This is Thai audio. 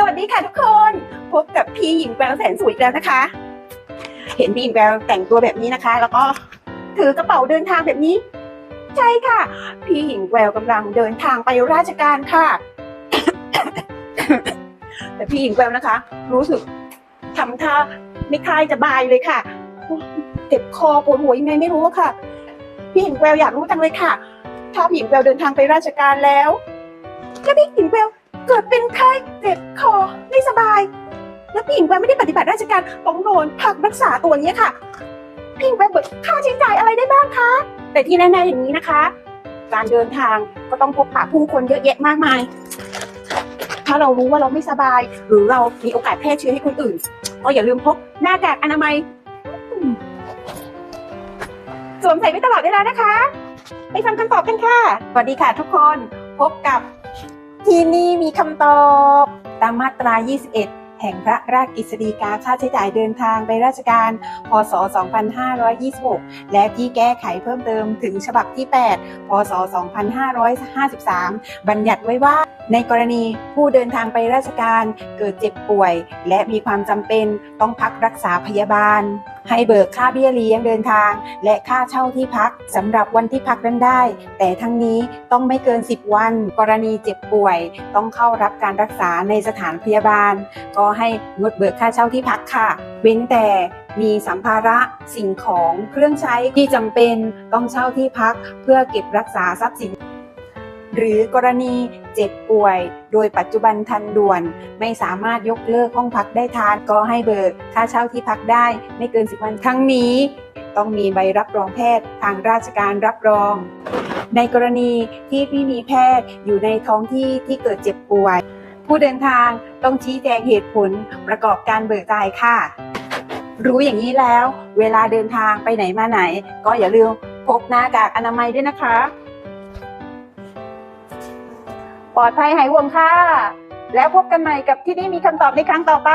สวัสดีค่ะทุกคน พบกับพี่หญิงแววแสนสวยอีกแล้วนะคะ เห็นพี่หญิงแววแต่งตัวแบบนี้นะคะ แล้วก็ถือกระเป๋าเดินทางแบบนี้ ใช่ค่ะ พี่หญิงแววกำลังเดินทางไปราชการค่ะ แต่พี่หญิงแววนะคะ รู้สึกทำท่าไม่คลายจะบายเลยค่ะเจ็บคอปวดหัวยังไงไม่รู้ค่ะ พี่หญิงแววอยากรู้จังเลยค่ะ ถ้าพี่หญิงแววเดินทางไปราชการแล้วแล้วพี่หญิงแวว เกิดเป็นไข้เจ็บคอไม่สบาย แล้วพี่หญิงแววไม่ได้ปฏิบัติราชการต้องโดนพักรักษาตัวเนี้ยค่ะพี่หญิงแววเบิกค่าใช้จ่ายอะไรได้บ้างคะ แต่ที่แน่ๆอย่างนี้นะคะ การเดินทางก็ต้องพบปะผู้คนเยอะแยะมากมาย ถ้าเรารู้ว่าเราไม่สบาย หรือเรามีโอกาสแพร่เชื้อให้คนอื่นก็อย่าลืมพกหน้ากากอนามัยสวมใส่ไว้ตลอดเวลานะคะ ไปฟังคำตอบกันค่ะสวัสดีค่ะทุกคนพบกับ ที่นี่มีคำตอบ ตามมาตรา 21 แห่งพระราชกฤษฎีกาค่าใช้จ่ายเดินทางไปราชการ พศ 2526 และที่แก้ไขเพิ่มเติมถึงฉบับที่ 8 พศ 2553 บัญญัติไว้ว่าในกรณีผู้เดินทางไปราชการเกิดเจ็บป่วย และมีความจำเป็นต้องพักรักษาพยาบาล ให้เบิกค่าเบี้ยเลี้ยงเดินทาง และค่าเช่าที่พักสำหรับวันที่พักนั้นได้ แต่ทั้งนี้ต้องไม่เกิน 10 วัน กรณีเจ็บป่วย ต้องเข้ารับการรักษาในสถานพยาบาล ก็ให้งดเบิกค่าเช่าที่พักค่ะ เว้นแต่มีสัมภาระสิ่งของเครื่องใช้ที่จำเป็นต้องเช่าที่พักเพื่อเก็บรักษาทรัพย์สิน หรือกรณีเจ็บป่วย โดยปัจจุบันทันด่วน ไม่สามารถยกเลิกห้องพักได้ทันก็ให้เบิกค่าเช่าที่พักได้ไม่เกิน 10 วันทั้งนี้ ต้องมีใบรับรองแพทย์ทางราชการรับรอง ในกรณีที่ไม่มีแพทย์อยู่ในท้องที่ที่เกิดเจ็บป่วย ผู้เดินทางต้องชี้แจงเหตุผลประกอบการเบิกจ่ายค่ะ รู้อย่างนี้แล้ว เวลาเดินทางไปไหนมาไหน ก็อย่าลืมพกหน้ากากอนามัยด้วยนะคะ ปลอดภัยหายห่วงค่ะ แล้วพบกันใหม่กับที่นี่มีคำตอบในครั้งต่อไป